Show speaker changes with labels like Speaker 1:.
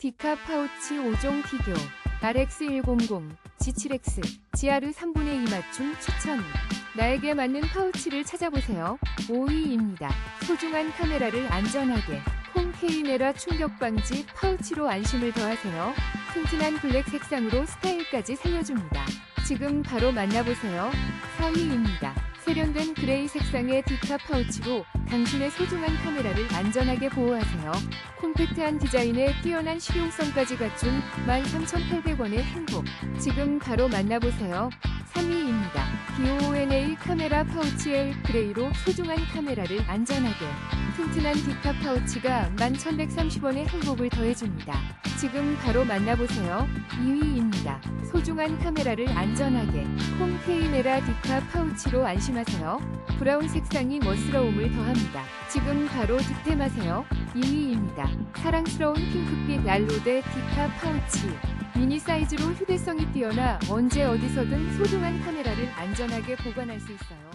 Speaker 1: 디카 파우치 5종 비교 RX100, G7X, GR 3분의 2 맞춤 추천 나에게 맞는 파우치를 찾아보세요. 5위입니다. 소중한 카메라를 안전하게 홈 K메라 충격 방지 파우치로 안심을 더하세요. 튼튼한 블랙 색상으로 스타일까지 살려줍니다. 지금 바로 만나보세요. 4위입니다. 세련된 그레이 색상의 디카 파우치로 당신의 소중한 카메라를 안전하게 보호하세요. 콤팩트한 디자인에 뛰어난 실용성까지 갖춘 13,800원의 행복. 지금 바로 만나보세요. 3위입니다. BONA 카메라 파우치 L 그레이로 소중한 카메라를 안전하게. 튼튼한 디카 파우치가 11,130원의 행복을 더해줍니다. 지금 바로 만나보세요. 2위입니다. 소중한 카메라를 안전하게. 홈 K메라 디카 파우치로 안심하세요. 브라운 색상이 멋스러움을 더합니다. 지금 바로 득템하세요. 2위입니다. 사랑스러운 핑크빛 난로대 디카 파우치. 미니 사이즈로 휴대성이 뛰어나 언제 어디서든 소중한 카메라를 안전하게 보관할 수 있어요.